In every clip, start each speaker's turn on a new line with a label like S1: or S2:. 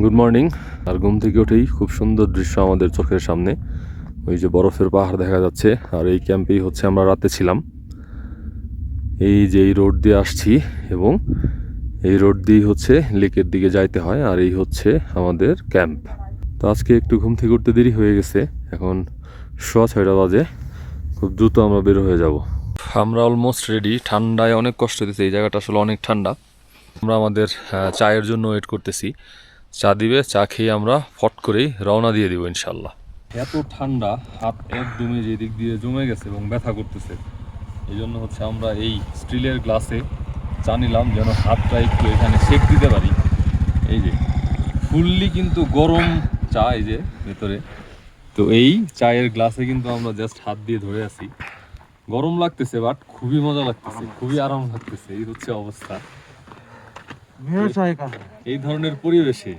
S1: Good morning আর ঘুম থেকে উঠেই খুব সুন্দর দৃশ্য আমাদের চোখের সামনে। ওই যে বরফের পাহাড় দেখা যাচ্ছে, আর এই ক্যাম্পেই হচ্ছে আমরা রাতে ছিলাম। এই যে এই রোড দিয়ে আসছি এবং এই রোড দিয়েই হচ্ছে লেকের দিকে যাইতে হয়, আর এই হচ্ছে আমাদের ক্যাম্প। তো আজকে একটু ঘুম থেকে উঠতে দেরি হয়ে গেছে, এখন সোয়া ছয়টা বাজে, খুব দ্রুত আমরা বের হয়ে যাব। আমরা অলমোস্ট রেডি ঠান্ডায় অনেক কষ্ট দিতে এই জায়গাটা আসলে অনেক ঠান্ডা। আমরা আমাদের চায়ের জন্য ওয়েট করতেছি। চা দিবে, চা খেয়ে আমরা ফট করেই রওনা দিয়ে দিব ইনশাল্লাহ এত ঠান্ডা, হাত একদমই যেদিক দিয়ে জমে গেছে এবং ব্যথা করতেছে। এই জন্য হচ্ছে আমরা এই স্টিলের গ্লাসে চা নিলাম, যেন হাতটা একটু এখানে সেক দিতে পারি। এই যে, ফুললি কিন্তু গরম চা এই যে ভেতরে। তো এই চায়ের গ্লাসে কিন্তু আমরা জাস্ট হাত দিয়ে ধরে আছি। গরম লাগতেছে বাট খুবই মজা লাগতেছে, খুবই আরাম লাগতেছে, এই হচ্ছে অবস্থা। এই ধরনের পরিবেশে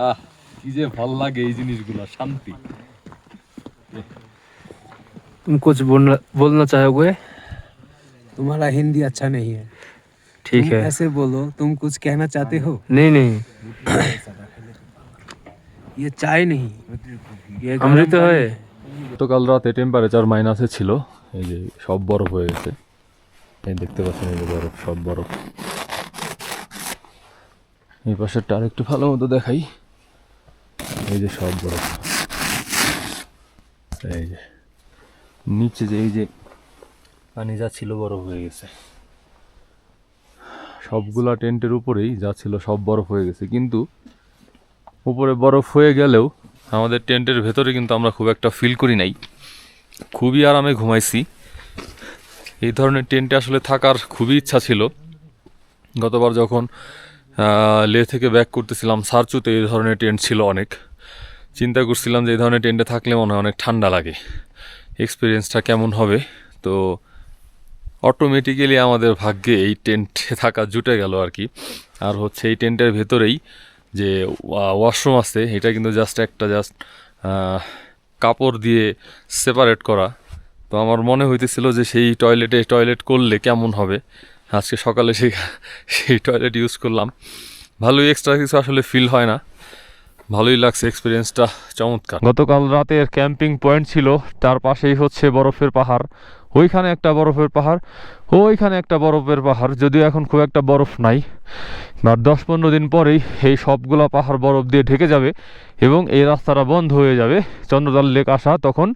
S1: আহ কি যে ভাল লাগে এই জিনিসগুলো শান্তি
S2: तुम कुछ बोलना बोलना चाहोगे
S3: तुम्हारा हिंदी अच्छा नहीं है
S2: ठीक
S3: तुम
S2: है
S3: ऐसे बोलो तुम कुछ कहना चाहते हो
S2: नहीं नहीं
S3: ये चाय नहीं ये गरम
S2: अमृत
S3: पानी
S2: है
S1: গতকাল রাতে টেম্পারেচার মাইনাসে ছিল এই যে সব বরফ হয়ে গেছে এই দেখতে পাচ্ছেন এই যে বরফ সব বরফ এই পাশেরটা আর একটু ভালো মতো দেখাই। এই যে সব বরফ এই যে। নিচে যে এই যে পানি যা ছিল বরফ হয়ে গেছে। সবগুলা টেন্টের উপরেই যা ছিল সব বরফ হয়ে গেছে। কিন্তু উপরে বরফ হয়ে গেলেও আমাদের টেন্টের ভেতরে কিন্তু আমরা খুব একটা ফিল করি নাই। খুবই আরামে ঘুমাইছি। এই ধরনের টেন্টে আসলে থাকার খুবই ইচ্ছা ছিল। গতবার যখন লে থেকে ব্যাক করতেছিলাম। সারচুতে এই ধরনের টেন্ট ছিল অনেক। চিন্তা করছিলাম যে এই ধরনের টেন্টে থাকলে মনে হয় অনেক ঠান্ডা লাগে। এক্সপিরিয়েন্সটা কেমন হবে? তো অটোমেটিক্যালি আমাদের ভাগ্যে এই টেন্টে থাকা জুটে গেল আর কি। আর হচ্ছে এই টেন্টের ভেতরেই যে ওয়াশরুম আছে, এটা কিন্তু জাস্ট একটা জাস্ট কাপড় দিয়ে সেপারেট করা। তো আমার মনে হইতেছিল যে সেই টয়লেটে টয়লেট করলে কেমন হবে? আজকে সকালে সেই সেই টয়লেট ইউজ করলাম। ভালোই এক্সট্রা কিছু আসলে ফিল হয় না। ভালোই লাগছে এক্সপিরিয়েন্সটা চমৎকার। গতকাল রাতের ক্যাম্পিং পয়েন্ট ছিল, তার পাশেই হচ্ছে বরফের পাহাড়। ওইখানে একটা বরফের পাহাড়, ওইখানে একটা বরফের পাহাড়, যদিও এখন খুব একটা বরফ নাই। আর দশ পনেরো দিন পরেই এই সবগুলা পাহাড় বরফ দিয়ে ঢেকে যাবে এবং এই রাস্তাটা বন্ধ হয়ে যাবে। চন্দ্রদাল লেক আসা তখন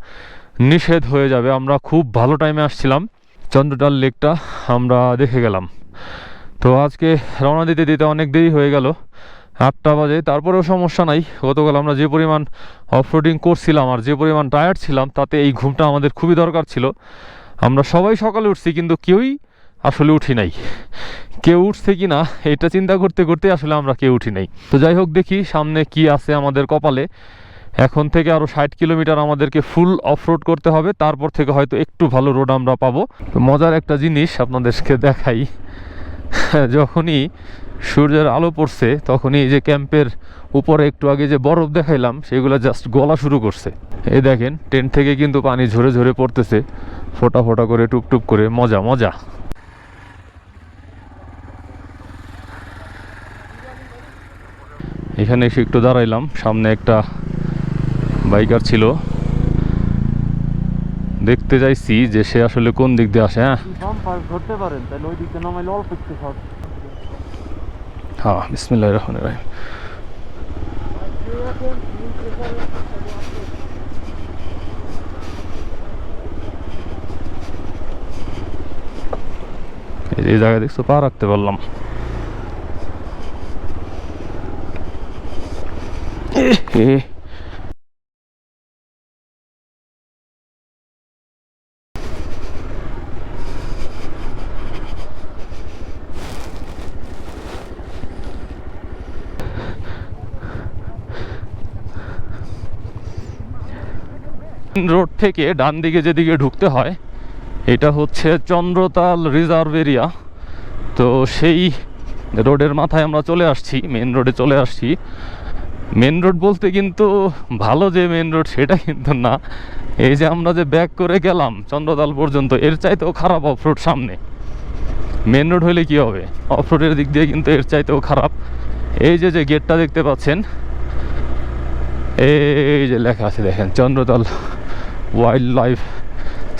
S1: নিষেধ হয়ে যাবে। আমরা খুব ভালো টাইমে আসছিলাম। চন্দ্রডাল লেকটা আমরা দেখে গেলাম। তো আজকে রওনা দিতে দিতে অনেক দেরি হয়ে গেল। আটটা বাজে, তারপরেও সমস্যা নাই। গতকাল আমরা যে পরিমাণ অফরোডিং করছিলাম আর যে পরিমাণ টায়ার্ড ছিলাম, তাতে এই ঘুমটা আমাদের খুবই দরকার ছিল। আমরা সবাই সকালে উঠছি, কিন্তু কেউই আসলে উঠি নাই। কেউ উঠছে কি না, এটা চিন্তা করতে করতে আসলে আমরা কেউ উঠি নাই। তো যাই হোক দেখি সামনে কি আছে আমাদের কপালে। এখন থেকে আরও ষাট কিলোমিটার আমাদেরকে ফুল অফরোড করতে হবে, তারপর থেকে হয়তো একটু ভালো রোড আমরা পাবো। তো মজার একটা জিনিস আপনাদেরকে দেখাই, যখনই সূর্যের আলো পড়ছে, তখনই যে ক্যাম্পের উপরে একটু আগে যে বরফ দেখাইলাম, সেগুলো জাস্ট গলা শুরু করছে। এই দেখেন, টেন্ট থেকে কিন্তু পানি ঝরে ঝরে পড়তেছে, ফোটা ফোটা করে, টুপটুপ করে, মজা মজা। এখানে এসে একটু দাঁড়াইলাম, সামনে একটা বাইকার ছিল। দেখতে চাইছি যে সে আসলে কোন দিক দিয়ে আসে হ্যাঁ?
S2: ধরতে পারেন তাহলে ওই দিকটা নামাইলে অল্প একটু শর্ট।
S1: হ্যাঁ বিসমিল্লাহ রহমান রাহিম। এই জায়গায় দেখছ পা রাখতে পারলাম। এ, রোড থেকে ডান দিকে যেদিকে ঢুকতে হয়, এটা হচ্ছে চন্দ্রতাল রিজার্ভ এরিয়া। তো সেই রোডের মাথায় আমরা চলে আসছি মেন রোডে চলে আসছি। মেন রোড বলতে কিন্তু ভালো যে মেন রোড, সেটা কিন্তু না। এই যে আমরা যে ব্যাক করে গেলাম চন্দ্রতাল পর্যন্ত, এর চাইতেও খারাপ অফ রোড সামনে। মেন রোড হলে কি হবে? অফ রোডের দিক দিয়ে কিন্তু এর চাইতেও খারাপ। এই যে যে গেটটা দেখতে পাচ্ছেন, এই যে লেখা আছে দেখেন, চন্দ্রতল ওয়াইল্ড লাইফ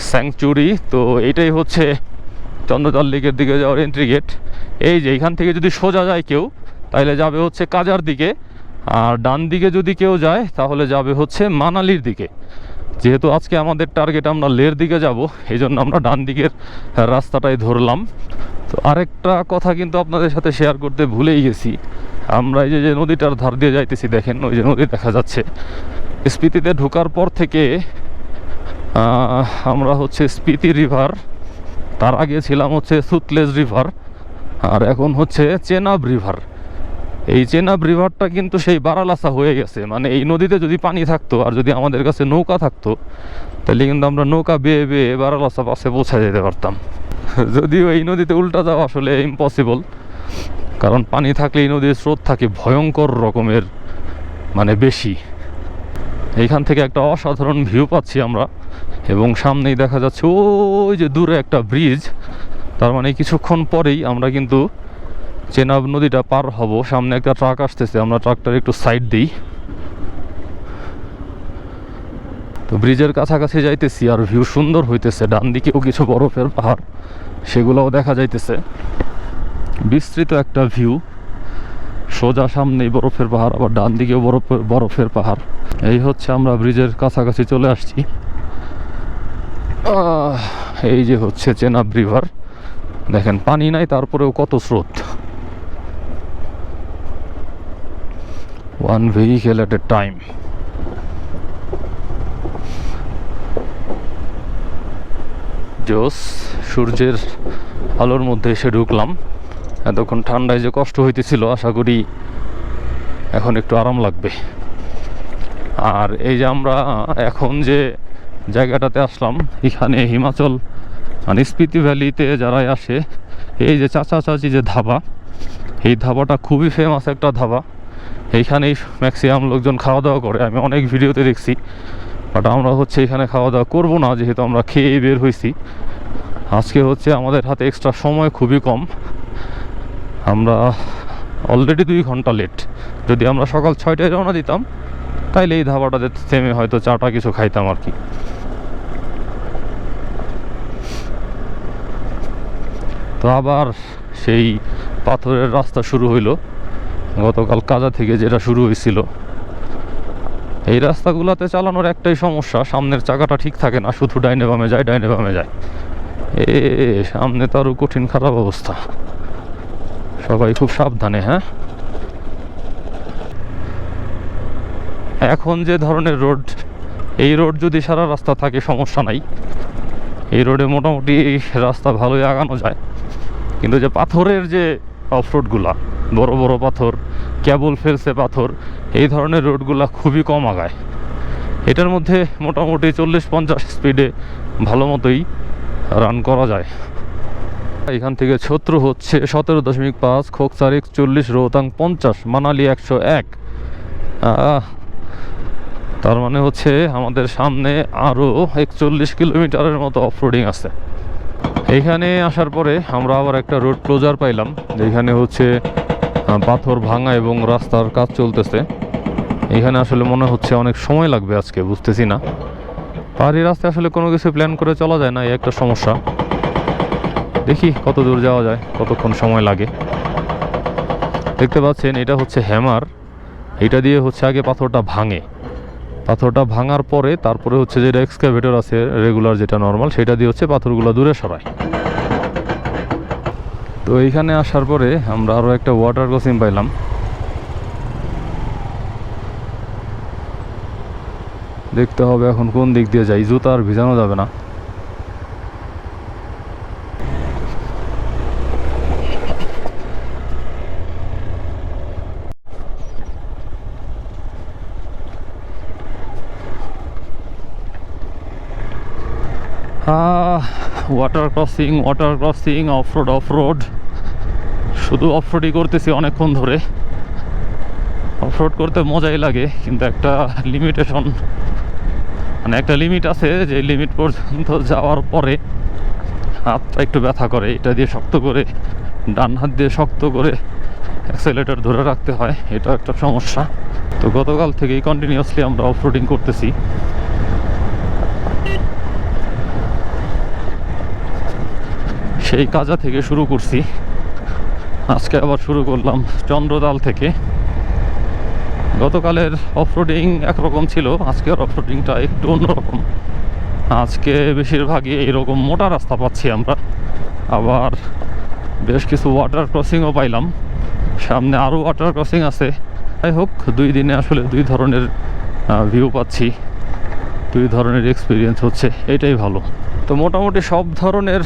S1: স্যাংচুরি তো এইটাই হচ্ছে চন্দ্রতল লেকের দিকে যাওয়ার এন্ট্রি গেট এই যে এখান থেকে যদি সোজা যায় কেউ, তাহলে যাবে হচ্ছে কাজার দিকে। আর ডান দিকে যদি কেউ যায়, তাহলে যাবে হচ্ছে মানালির দিকে। যেহেতু আজকে আমাদের টার্গেট আমরা লের দিকে যাব এই জন্য আমরা ডান দিকের রাস্তাটাই ধরলাম। তো আরেকটা কথা কিন্তু আপনাদের সাথে শেয়ার করতে ভুলেই গেছি। আমরা এই যে নদীটার ধার দিয়ে যাইতেছি, দেখেন ওই যে নদী দেখা যাচ্ছে। স্পিতিতে ঢোকার পর থেকে আমরা হচ্ছে স্পিতি রিভার। তার আগে ছিলাম হচ্ছে সুতলেজ রিভার, আর এখন হচ্ছে চেনাব রিভার। এই চেনাব রিভারটা কিন্তু সেই বারালাসা হয়ে গেছে। মানে এই নদীতে যদি পানি থাকতো আর যদি আমাদের কাছে নৌকা থাকতো, তাহলে কিন্তু আমরা নৌকা বেয়ে বেয়ে বারালাসা পাশে পৌঁছা যেতে পারতাম। যদিও এই নদীতে উল্টা যাওয়া আসলে ইম্পসিবল কারণ পানি থাকলে এই নদীর স্রোত থাকে ভয়ঙ্কর রকমের মানে বেশি। এইখান থেকে একটা অসাধারণ ভিউ পাচ্ছি আমরা। এবং সামনেই দেখা যাচ্ছে ওই যে দূরে একটা ব্রিজ তার মানে কিছুক্ষণ পরেই আমরা কিন্তু চেনাব নদীটা পার হব। সামনে একটা ট্রাক আসতেছে, আমরা ট্রাকটার একটু সাইড দিই। তো ব্রিজের কাছাকাছি যাইতেছি আর ভিউ সুন্দর হইতেছে। ডান দিকেও কিছু বরফের পাহাড়, সেগুলোও দেখা যাইতেছে। বিস্তৃত একটা ভিউ সোজা সামনেই বরফের পাহাড়, আবার ডান দিকেও বরফের বরফের পাহাড়। এই হচ্ছে আমরা ব্রিজের কাছাকাছি চলে আসছি। এই যে হচ্ছে চেনাব রিভার। দেখেন, পানি নাই, তারপরেও কত স্রোত। One vehicle at a time জোস, সূর্যের আলোর মধ্যে এসে ঢুকলাম। এতক্ষণ ঠান্ডায় যে কষ্ট হইতেছিল, আশা করি এখন একটু আরাম লাগবে। আর এই যে আমরা এখন যে জায়গাটাতে আসলাম, এখানে হিমাচল মানে স্পিতি ভ্যালিতে যারাই আসে, এই যে চাচা চাচি যে ধাবা, এই ধাবাটা খুবই ফেমাস একটা ধাবা। এইখানেই ম্যাক্সিমাম লোকজন খাওয়া দাওয়া করে, আমি অনেক ভিডিওতে দেখছি। বাট আমরা হচ্ছে এখানে খাওয়া দাওয়া করব না, যেহেতু আমরা খেয়ে বের হয়েছি আজকে হচ্ছে আমাদের হাতে এক্সট্রা সময় খুবই কম। আমরা অলরেডি দুই ঘণ্টা লেট যদি আমরা সকাল ছয়টায় রওনা দিতাম, তাইলে এই ধাবাটাতে থেমে হয়তো চাটা কিছু খাইতাম আর কি। তো আবার সেই পাথরের রাস্তা শুরু হইল। গতকাল কাজা থেকে যেটা শুরু হয়েছিল এই রাস্তাগুলোতে চালানোর একটাই সমস্যা, সামনের চাকাটা ঠিক থাকে না, শুধু ডাইনে বামে যায়, ডাইনে বামে যায়। এ, সামনে তো আরও কঠিন খারাপ অবস্থা। সবাই খুব সাবধানে হ্যাঁ? এখন যে ধরনের রোড, এই রোড যদি সারা রাস্তা থাকে, সমস্যা নাই। এই রোডে মোটামুটি রাস্তা ভালোই আগানো যায়। কিন্তু যে পাথরের যে অফ রোডগুলা বড় বড় পাথর, কেবল ফেলছে পাথর, এই ধরনের রোডগুলা খুবই কম আগায়। এটার মধ্যে মোটামুটি চল্লিশ, পঞ্চাশ স্পিডে ভালো মতোই রান করা যায়। এখান থেকে ছত্র হচ্ছে সতেরো দশমিক পাঁচ খোকসার একচল্লিশ রোহতাং পঞ্চাশ, মানালি একশো এক। তার মানে হচ্ছে আমাদের সামনে আরও একচল্লিশ কিলোমিটারের মতো অফরোডিং আছে। এইখানে আসার পরে আমরা আবার একটা রোড ক্লোজার পাইলাম, যেখানে হচ্ছে পাথর ভাঙা এবং রাস্তার কাজ চলতেছে। এখানে আসলে মনে হচ্ছে অনেক সময় লাগবে আজকে, বুঝতেছি না। পাহাড়ি রাস্তায় আসলে কোনো কিছু প্ল্যান করে চলা যায় না, এই একটা সমস্যা। দেখি কত দূর যাওয়া যায়, কতক্ষণ সময় লাগে। দেখতে পাচ্ছেন, এটা হচ্ছে হ্যামার। এটা দিয়ে হচ্ছে আগে পাথরটা ভাঙে। পাথরটা ভাঙার পরে তারপরে হচ্ছে যেটা এক্সকাভেটর আছে রেগুলার যেটা নর্মাল সেটা দিয়ে হচ্ছে পাথরগুলো দূরে সরায় তো এইখানে আসার পরে আমরা আরও একটা ওয়াটার ক্রসিং পাইলাম। দেখতে হবে এখন কোন দিক দিয়ে যাই জুতা আর ভিজানো যাবে না। Water crossing water crossing off road off road শুধু অফ রোডই করতেছি অনেকক্ষণ ধরে। অফ রোড করতে মজাই লাগে, কিন্তু একটা লিমিটেশন মানে একটা লিমিট আছে, যে লিমিট পর্যন্ত যাওয়ার পরে হাতটা একটু ব্যথা করে, এটা দিয়ে শক্ত করে, ডান হাত দিয়ে শক্ত করে অ্যাক্সেলেটার ধরে রাখতে হয় এটা একটা সমস্যা। তো গতকাল থেকেই কন্টিনিউয়াসলি আমরা অফরোডিং করতেছি। সেই কাজা থেকে শুরু করছি। আজকে আবার শুরু করলাম চন্দ্রতাল থেকে। গতকালের অফরোডিং একরকম ছিল, আজকের অফরোডিংটা একটু অন্যরকম। আজকে বেশিরভাগই এইরকম মোটা রাস্তা পাচ্ছি আমরা। আবার বেশ কিছু ওয়াটার ক্রসিংও পাইলাম। সামনে আরও ওয়াটার ক্রসিং আছে। যাই হোক, দুই দিনে আসলে দুই ধরনের ভিউ পাচ্ছি। দুই ধরনের এক্সপিরিয়েন্স হচ্ছে, এটাই ভালো। তো মোটামুটি সব ধরনের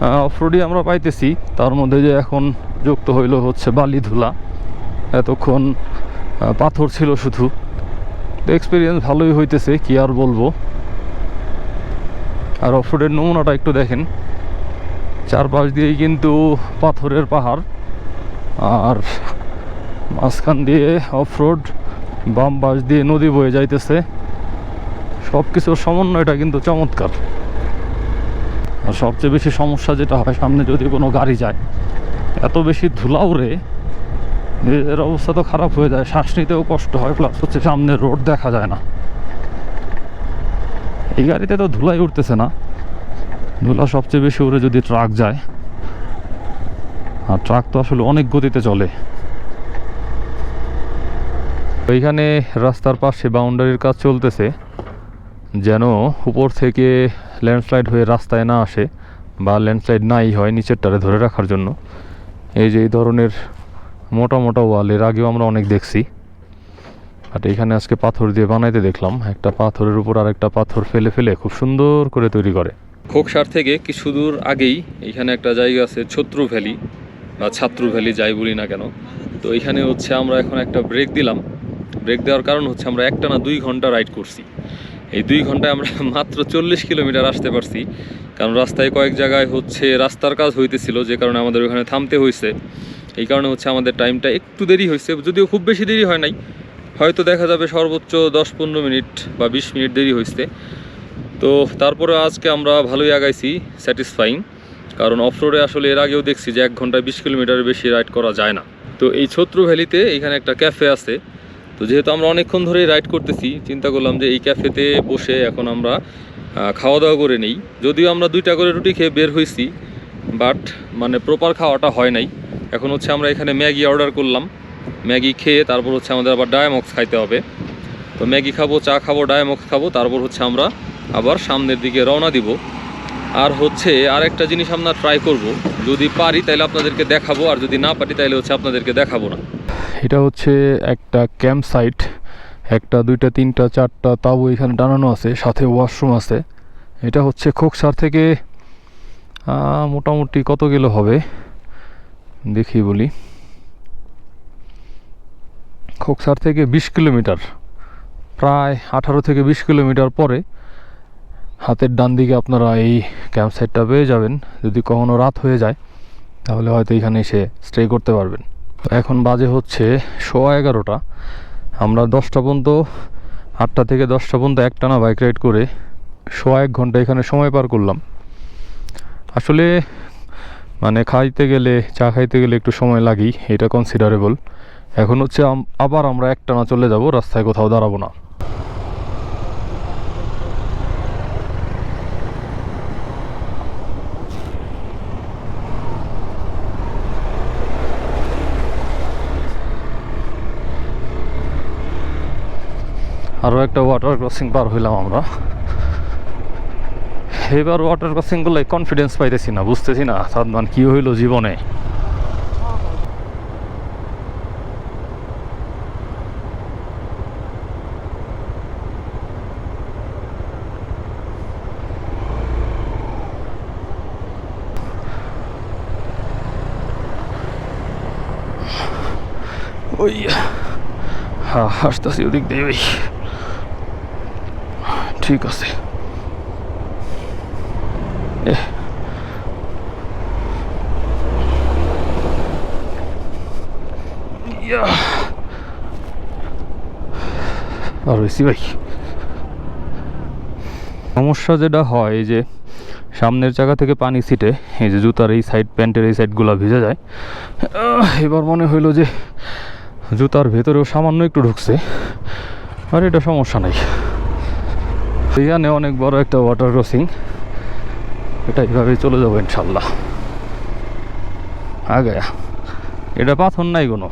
S1: অফরোডই আমরা পাইতেছি। তার মধ্যে যে এখন যুক্ত হইল হচ্ছে বালি ধুলা এতক্ষণ পাথর ছিল শুধু। তো এক্সপিরিয়েন্স ভালোই হইতেছে, কি আর বলব। আর অফরোডের নমুনাটা একটু দেখেন। চারপাশ দিয়েই কিন্তু পাথরের পাহাড়। আর মাঝখান দিয়ে অফরোড বাম পাশ দিয়ে নদী বয়ে যাইতেছে। সব কিছুর সমন্বয়টা কিন্তু চমৎকার। আর সবচেয়ে বেশি সমস্যা যেটা হয়, সামনে যদি কোনো গাড়ি যায়, এত বেশি ধুলা উড়ে নিজের অবস্থা তো খারাপ হয়ে যায়, শ্বাস নিতেও কষ্ট হয় প্লাস হচ্ছে সামনে রোড দেখা যায় না। এই গাড়িতে তো ধুলাই উঠতেছে না। ধুলা সবচেয়ে বেশি উড়ে যদি ট্রাক যায়, আর ট্রাক তো আসলে অনেক গতিতে চলে। এইখানে রাস্তার পাশে বাউন্ডারির কাজ চলতেছে। যেন উপর থেকে ল্যান্ডস্লাইড হয়ে রাস্তায় না আসে বা ল্যান্ডস্লাইড নাই হয় নিচেরটারে ধরে রাখার জন্য। এই যে এই ধরনের মোটা মোটা ওয়াল এর আগেও আমরা অনেক দেখছি। আর এখানে আজকে পাথর দিয়ে বানাইতে দেখলাম। একটা পাথরের উপর আর একটা পাথর ফেলে ফেলে খুব সুন্দর করে তৈরি করে। খোকসার থেকে কিছু দূর আগেই এখানে একটা জায়গা আছে, ছত্রু ভ্যালি বা ছাত্রু ভ্যালি, যাই বলি না কেন। তো এখানে হচ্ছে আমরা এখন একটা ব্রেক দিলাম। ব্রেক দেওয়ার কারণ হচ্ছে আমরা একটা না দুই ঘণ্টা রাইড করছি। এই দুই ঘন্টায় আমরা মাত্র চল্লিশ কিলোমিটার আসতে পারছি। কারণ রাস্তায় কয়েক জায়গায় হচ্ছে রাস্তার কাজ হইতেছিল, যে কারণে আমাদের ওখানে থামতে হয়েছে এই কারণে হচ্ছে আমাদের টাইমটা একটু দেরি হয়েছে যদিও খুব বেশি দেরি হয় নাই। হয়তো দেখা যাবে সর্বোচ্চ দশ পনেরো মিনিট বা বিশ মিনিট দেরি হয়েছে তো তারপরে আজকে আমরা ভালোই আগাইছি স্যাটিসফাইং কারণ অফরোডে আসলে এর আগেও দেখছি যে এক ঘন্টায় বিশ কিলোমিটারের বেশি রাইড করা যায় না। তো এই ছত্রু ভ্যালিতে এখানে একটা ক্যাফে আছে। তো যেহেতু আমরা অনেকক্ষণ ধরেই রাইড করতেছি, চিন্তা করলাম যে এই ক্যাফেতে বসে এখন আমরা খাওয়া দাওয়া করে নেই। যদিও আমরা দুইটা করে রুটি খেয়ে বের হয়েছি বাট মানে প্রপার খাওয়াটা হয় নাই। এখন হচ্ছে আমরা এখানে ম্যাগি অর্ডার করলাম। ম্যাগি খেয়ে তারপর হচ্ছে আমাদের আবার ডায়ামক্স খাইতে হবে। তো ম্যাগি খাব, চা খাব ডায়ামক্স খাব, তারপর হচ্ছে আমরা আবার সামনের দিকে রওনা দিব। আর হচ্ছে আর একটা জিনিস আমরা ট্রাই করব। যদি পারি তাহলে আপনাদেরকে দেখাবো, আর যদি না পারি তাহলে হচ্ছে আপনাদেরকে দেখাবো না। এটা হচ্ছে একটা ক্যাম্প সাইট একটা, দুইটা, তিনটা, চারটা তাবু এখানে টানানো আছে, সাথে ওয়াশরুম আছে। এটা হচ্ছে খোকসার থেকে মোটামুটি কত কিলো হবে? দেখি বলি। খোকসার থেকে বিশ কিলোমিটার। প্রায় আঠারো থেকে বিশ কিলোমিটার পরে হাতের ডান দিকে আপনারা এই ক্যাম্প সাইটটা পেয়ে যাবেন। যদি কখনো রাত হয়ে যায়, তাহলে হয়তো এখানে এসে স্টে করতে পারবেন। এখন বাজে হচ্ছে সোয়া এগারোটা। আমরা দশটা পর্যন্ত, আটটা থেকে দশটা পর্যন্ত একটানা বাইক রাইড করে সোয়া এক ঘণ্টা এখানে সময় পার করলাম। আসলে মানে খাইতে গেলে, চা খাইতে গেলে একটু সময় লাগেই, এটা কনসিডারেবল এখন হচ্ছে আবার আমরা একটানা চলে যাব, রাস্তায় কোথাও দাঁড়াবো না। আরও একটা ওয়াটার ক্রসিং পার হইলাম আমরা। এবার ওয়াটার ক্রসিংগুলো কনফিডেন্স পাইতেছি না, বুঝতেছি না সাদমান কি হইল জীবনে? ওই হ্যাঁ আসতেছি ওদিক দিয়ে ঠিক আছে। সমস্যা যেটা হয় যে সামনের জায়গা থেকে পানি ছিটে, এই যে জুতার এই সাইড প্যান্টের এই সাইডগুলো ভিজে যায়। এবার মনে হইল যে জুতার ভেতরেও সামান্য একটু ঢুকছে। আর এটা সমস্যা নাই। এখানে অনেক বড় একটা ওয়াটার ক্রসিং এটা এইভাবেই চলে যাব ইনশাল্লাহ। আগে এটা পাথর নাই কোনো।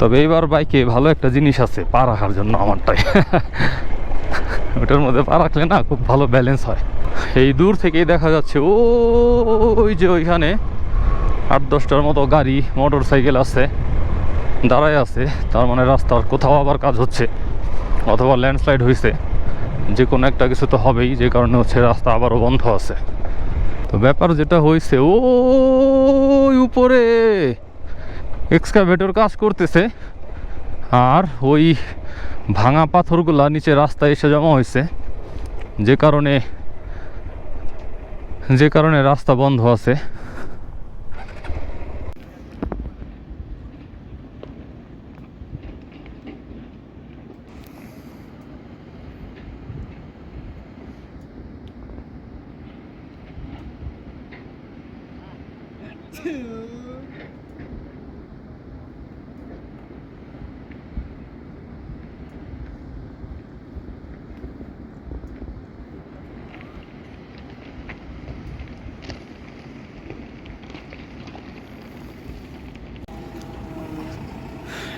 S1: তবে এইবার বাইকে ভালো একটা জিনিস আছে, পা রাখার জন্য আমারটাই। ওটার মধ্যে পা রাখলে না খুব ভালো ব্যালেন্স হয়। এই দূর থেকেই দেখা যাচ্ছে ও ওই যে ওইখানে আট দশটার মতো গাড়ি মোটর সাইকেল আছে। দাঁড়ায় আছে, তার মানে রাস্তার কোথাও আবার কাজ হচ্ছে, অথবা ল্যান্ডস্লাইড হয়েছে যে কোনো একটা কিছু তো হবেই, যে কারণে হচ্ছে রাস্তা আবারও বন্ধ আছে। তো ব্যাপার যেটা হয়েছে ও উপরে এক্সকাভেটর কাজ করতেছে, আর ওই ভাঙা পাথরগুলা নিচে রাস্তায় এসে জমা হয়েছে যে কারণে যে কারণে রাস্তা বন্ধ আছে।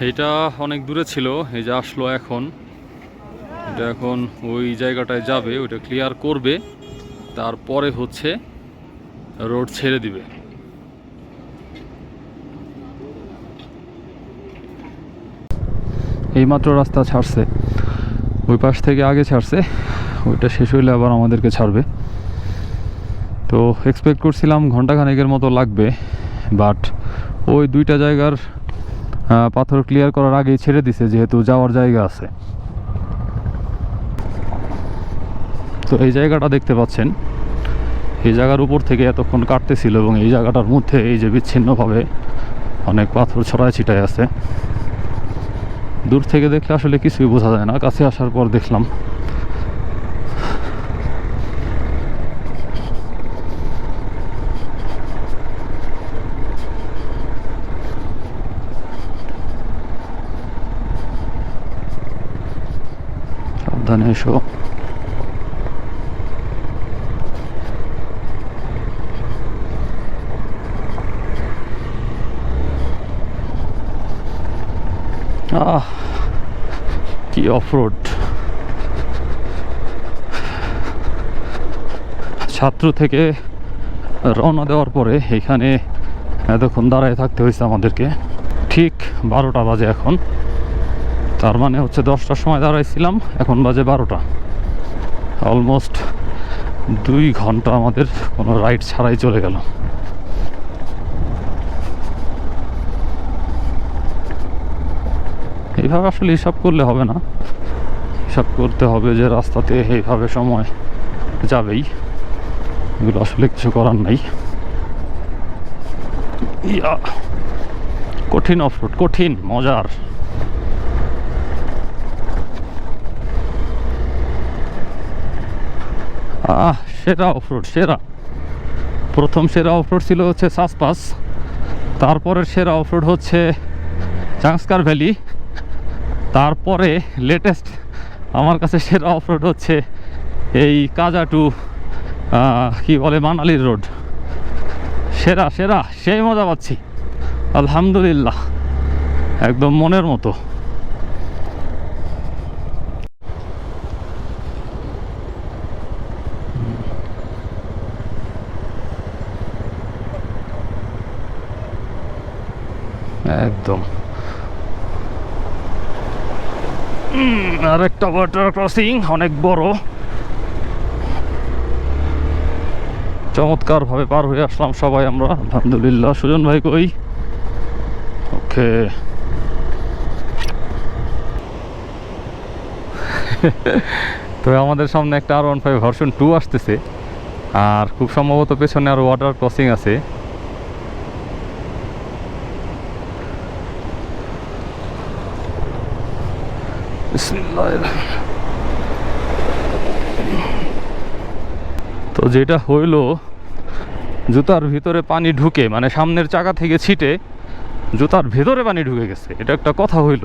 S1: এটা অনেক দূরে ছিল, এই যে আসলো এখন। এটা এখন ওই জায়গাটায় যাবে, ওইটা ক্লিয়ার করবে, তারপরে হচ্ছে রোড ছেড়ে দিবে। এইমাত্র রাস্তা ছাড়ছে, ওই পাশ থেকে আগে ছাড়ছে, ওইটা শেষ হইলে আবার আমাদেরকে ছাড়বে। তো এক্সপেক্ট করছিলাম ঘন্টাখানেকের মতো লাগবে বাট ওই দুইটা জায়গার পাথর ক্লিয়ার করার আগেই ছেড়ে দিছে, যেহেতু যাওয়ার জায়গা আছে। তো এই জায়গাটা দেখতে পাচ্ছেন। এই জায়গার উপর থেকে এতক্ষণ কাটতেছিল এবং এই জায়গাটার মধ্যে এই যে বিচ্ছিন্নভাবে অনেক পাথর ছড়ায় ছিটায় আছে। দূর থেকে দেখলে আসলে কিছুই বোঝা যায় না। কাছে আসার পর দেখলাম এসো আহ, কি অফরোড। ছাত্র থেকে রওনা দেওয়ার পরে এখানে এতক্ষণ দাঁড়ায় থাকতে হয়েছে আমাদেরকে। ঠিক বারোটা বাজে এখন। তার মানে হচ্ছে দশটার সময় দাঁড়াইছিলাম, এখন বাজে বারোটা। অলমোস্ট দুই ঘণ্টা আমাদের কোনো রাইড ছাড়াই চলে গেল। এইভাবে আসলে হিসাব করলে হবে না। হিসাব করতে হবে যে রাস্তাতে এইভাবে সময় যাবেই। এগুলো আসলে কিছু করার নাই। ইয়া, কঠিন অফরোড কঠিন, মজার আহ সেরা অফরোড সেরা। প্রথম সেরা অফরোড ছিল হচ্ছে সাসপাস তারপরের সেরা অফরোড হচ্ছে চাংস্কার ভ্যালি তারপরে লেটেস্ট আমার কাছে সেরা অফরোড হচ্ছে এই কাজা টু কী বলে, মানালির রোড সেরা সেরা, সেই মজা পাচ্ছি। আলহামদুলিল্লাহ। একদম মনের মতো। একদম। আর একটা ওয়াটার ক্রসিং অনেক বড়। চমৎকার ভাবে পার হয়ে আসলাম সবাই আমরা। আলহামদুলিল্লাহ, সুজন ভাই কই? ওকে। তো আমাদের সামনে একটা R one five version two আসতেছে। আর খুব সম্ভবত পেছনে আর ওয়াটার ক্রসিং আছে। তো যেটা হইল জুতার ভিতরে পানি ঢুকে মানে সামনের চাকা থেকে ছিটে জুতার ভেতরে পানি ঢুকে গেছে। এটা একটা কথা হইল।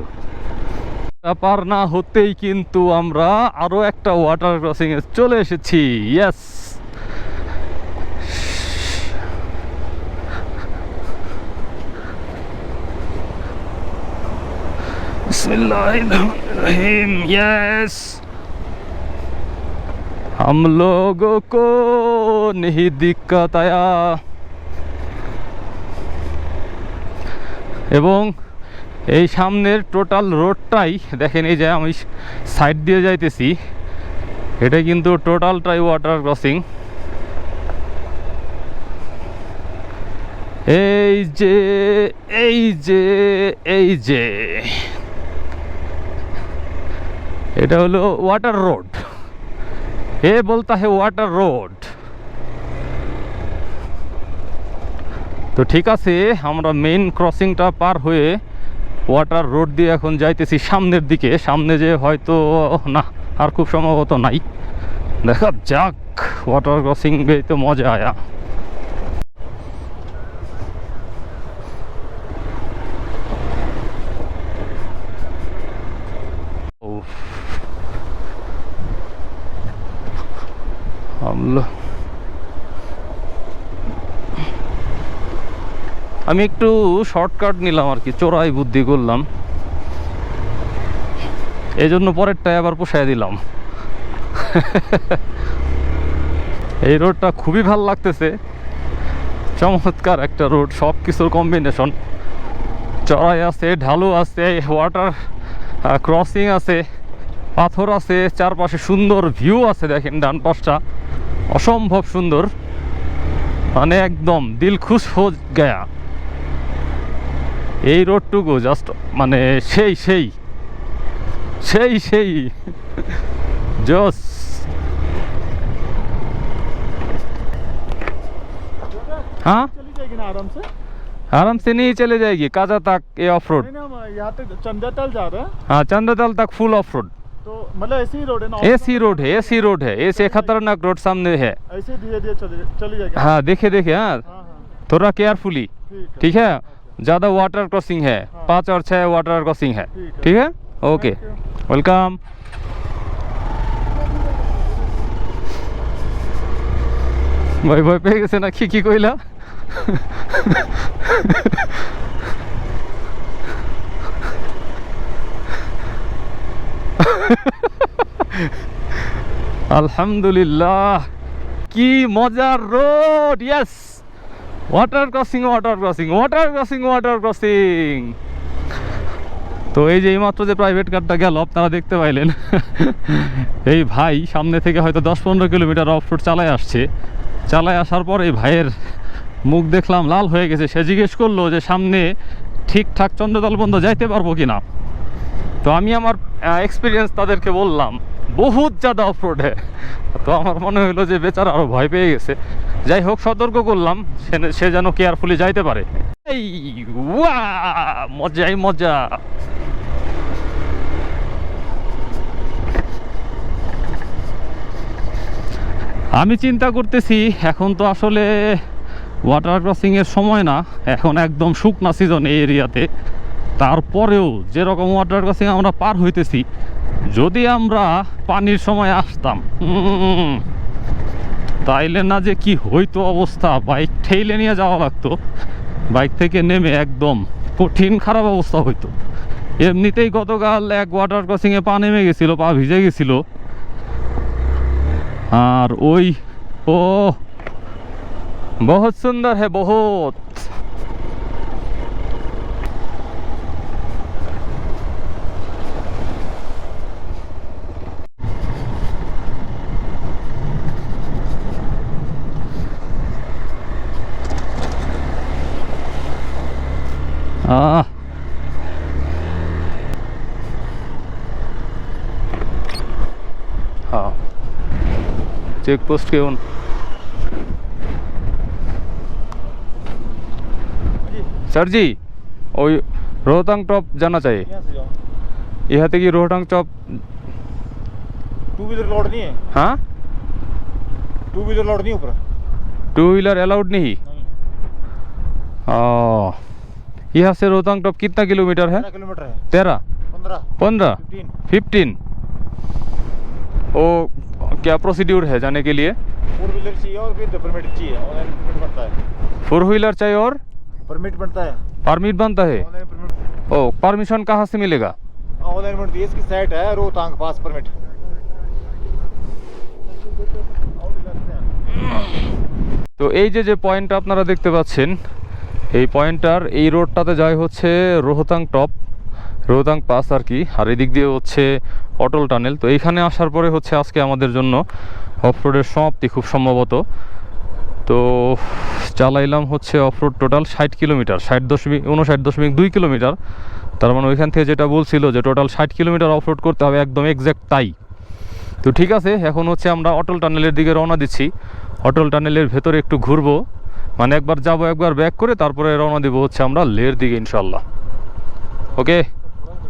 S1: পার না হতেই কিন্তু আমরা আরও একটা ওয়াটার ক্রসিং এ চলে এসেছি। ইয়াস ইয়েস बिस्मिल्लाहिर्रहमानिर्रहीम यस हम लोगों को नहीं दिक्कत आया এবং এই সামনের টোটাল রোডটাই দেখেন এই যে আমি সাইড দিয়ে যাইতেছি এটা কিন্তু টোটালটাই ওয়াটার ক্রসিং এই যে এই যে এই যে এটা হলো ওয়াটার রোড এ বলতা হে ওয়াটার রোড তো ঠিক আছে, আমরা মেইন ক্রসিংটা পার হয়ে ওয়াটার রোড দিয়ে এখন যাইতেছি সামনের দিকে। সামনে যে হয়তো, না, আর খুব সম্ভবত নাই। দেখা যাক ওয়াটার ক্রসিং তো মজা আয়া। আমি একটু শর্টকাট নিলাম আর কি, চোরাই বুদ্ধি করলাম। এই জন্য পরেরটায় আবার পোষায় দিলাম। এই রোডটা খুবই ভালো লাগতেছে। চমৎকার একটা রোড সব কিছুর কম্বিনেশন চড়াই আছে, ঢালু আছে ওয়াটার ক্রসিং আছে, পাথর আছে, চারপাশে সুন্দর ভিউ আছে দেখেন ডান পাশটা। অসম্ভব সুন্দর। মানে একদম দিল খুশ হো গয়া। এই রোডটুকু জাস্ট মানে সেই সেই সেই সেই জস हाँ
S4: चली जाएगी ना आराम से
S1: आराम से नहीं चले जाएगी काजा तक ये ऑफ रोड
S4: नहीं ना हम यहाँ तक चंद्रतल जा रहे हैं
S1: हाँ चंद्रदल तक फुल ऑफ रोड
S4: तो मतलब ऐसे ही रोड है ना
S1: एसी रोड है एसी रोड है ऐसे खतरनाक रोड सामने है
S4: ऐसे धीरे धीरे चली चली जाएगी
S1: हाँ देखे देखे हाँ
S4: हाँ हाँ
S1: थोड़ा केयरफुली
S4: ठीक है
S1: ठीक है ज़्यादा वाटर क्रॉसिंग है
S4: हाँ।
S1: पाँच और छः वाटर क्रॉसिंग है
S4: ठीक है।
S1: ठीक है ओके
S4: Thank you.
S1: वेलकम ভয় ভয় পেয়ে গেছে না কি কি কইলা আলহামদুলিল্লাহ কি মজার road yes water crossing water crossing water crossing water crossing তো এই যে এইমাত্র যে প্রাইভেট কারটা গেল, আপনারা দেখতে পাইলেন। এই ভাই সামনে থেকে হয়তো দশ পনেরো কিলোমিটার অফ রোড চালায় আসছে। চালায় আসার পর এই ভাইয়ের মুখ দেখলাম লাল হয়ে গেছে। সে জিজ্ঞেস করল যে, সামনে ঠিকঠাক চন্দ্রদল বন্ধ যাইতে পারব কি না তো আমি আমার এক্সপিরিয়েন্স তাদেরকে বললাম। বহুত জাদা অফ রোডে তো আমার মনে হলো যে বেচারা আরও ভয় পেয়ে গেছে। যাই হোক, সতর্ক করলাম, সে যেন কেয়ারফুলি যাইতে পারে। এই মজাই মজা। আমি চিন্তা করতেছি, এখন তো আসলে ওয়াটার ক্রসিংয়ের সময় না। এখন একদম শুকনা সিজন এই এরিয়াতে তারপরেও যেরকম ওয়াটার ক্রসিং আমরা পার হইতেছি, যদি আমরা পানির সময় আসতাম তাইলে না যে কি হইতো অবস্থা, বাইক ঠেইলে নিয়ে যাওয়া লাগতো, বাইক থেকে নেমে একদম কঠিন খারাপ অবস্থা হইতো। এমনিতেই গতকাল এক ওয়াটার ক্রসিংয়ে পা নেমে গেছিল, পা ভিজে গেছিল। আর ওই, ও, বহুত সুন্দর হ্যাঁ বহুত। चेक पोस्ट के उन सर जी ओ रोहतांग टॉप जाना चाहिए
S4: यहाँ
S1: तक Rohtang top
S5: two wheeler load नहीं है
S1: हाँ
S5: टू व्हीलर लोड नहीं ऊपर
S1: टू व्हीलर अलाउड नहीं,
S5: नहीं।
S1: ओ यहाँ से रोहतांग टॉप कितना किलोमीटर है
S5: तेरह किलोमीटर है
S1: तेरह
S5: पंद्रह
S1: पंद्रह
S5: फिफ्टीन
S1: फिफ्टीन ओ क्या प्रोसीड्यूर है जाने के लिए
S5: फोर व्हीलर चाहिए और फिर परमिट चाहिए ऑनलाइन परमिट बनता है
S1: फोर व्हीलर चाहिए और
S5: परमिट बनता है
S1: परमिट बनता है
S5: ऑनलाइन परमिट
S1: ओ परमिशन कहाँ से मिलेगा
S5: ऑनलाइन परमिट दी है, इसकी साइट है रोहतांग पास परमिट
S1: তো এই যে যে পয়েন্টটা আপনারা দেখতে পাচ্ছেন এই পয়েন্টটার এই রোডটাতে যায় হচ্ছে রোহতাং টপ, রোহতাং পাস আর কি, আর এদিক দিয়ে হচ্ছে অটল টানেল। তো এইখানে আসার পরে হচ্ছে আজকে আমাদের জন্য অফরোডের সমাপ্তি খুব সম্ভবত। তো চালাইলাম হচ্ছে অফরোড টোটাল ষাট কিলোমিটার, ষাট দশমিক, উনষাট দশমিক দুই কিলোমিটার। তার মানে ওইখান থেকে যেটা বলছিল যে টোটাল ষাট কিলোমিটার অফরোড করতে হবে একদম এক্স্যাক্ট তাই। তো ঠিক আছে, এখন হচ্ছে আমরা অটল টানেলের দিকে রওনা দিচ্ছি। অটল টানেলের ভেতরে একটু ঘুরবো। মানে একবার যাব, একবার ব্যাক করে তারপরে রওনা দিব হচ্ছে আমরা লের দিকে ইনশাল্লাহ ওকে